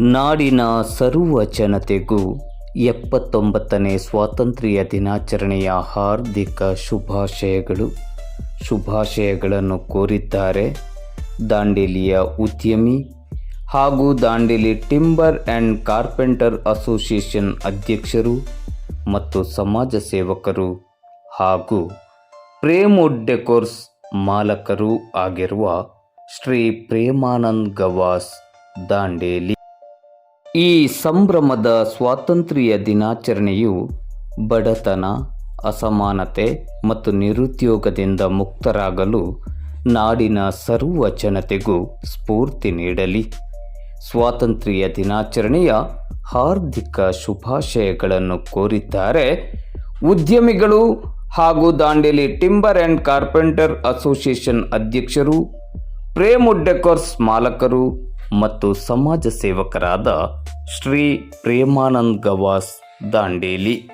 ನಾಡಿನ ಸರ್ವ ಜನತೆಗೂ ಎಪ್ಪತ್ತೊಂಬತ್ತನೇ ಸ್ವಾತಂತ್ರ್ಯ ದಿನಾಚರಣೆಯ ಹಾರ್ದಿಕ ಶುಭಾಶಯಗಳು. ಶುಭಾಶಯಗಳನ್ನು ಕೋರಿದ್ದಾರೆ ದಾಂಡೇಲಿಯ ಉದ್ಯಮಿ ಹಾಗೂ Dandeli timber and carpenter association ಅಧ್ಯಕ್ಷರು ಮತ್ತು ಸಮಾಜ ಸೇವಕರು ಹಾಗೂ ಪ್ರೇಮುಡ್ ಡೆಕೋರ್ಸ್ ಮಾಲಕರು ಆಗಿರುವ ಶ್ರೀ ಪ್ರೇಮಾನಂದ್ ಗವಾಸ್ ದಾಂಡೇಲಿ. ಈ ಸಂಭ್ರಮದ ಸ್ವಾತಂತ್ರ್ಯ ದಿನಾಚರಣೆಯು ಬಡತನ, ಅಸಮಾನತೆ ಮತ್ತು ನಿರುದ್ಯೋಗದಿಂದ ಮುಕ್ತರಾಗಲು ನಾಡಿನ ಸರ್ವ ಜನತೆಗೂ ಸ್ಫೂರ್ತಿ ನೀಡಲಿ. ಸ್ವಾತಂತ್ರ್ಯ ದಿನಾಚರಣೆಯ ಹಾರ್ದಿಕ ಶುಭಾಶಯಗಳನ್ನು ಕೋರಿದ್ದಾರೆ ಉದ್ಯಮಿಗಳು ಹಾಗೂ Dandeli timber and carpenter association ಅಧ್ಯಕ್ಷರು, ಪ್ರೇಮ್ ಡೆಕೋರ್ಸ್ ಮಾಲಕರು ಮತ್ತು ಸಮಾಜ ಸೇವಕರಾದ ಶ್ರೀ ಪ್ರೇಮಾನಂದ್ ಗವಾಸ್ ದಾಂಡೇಲಿ.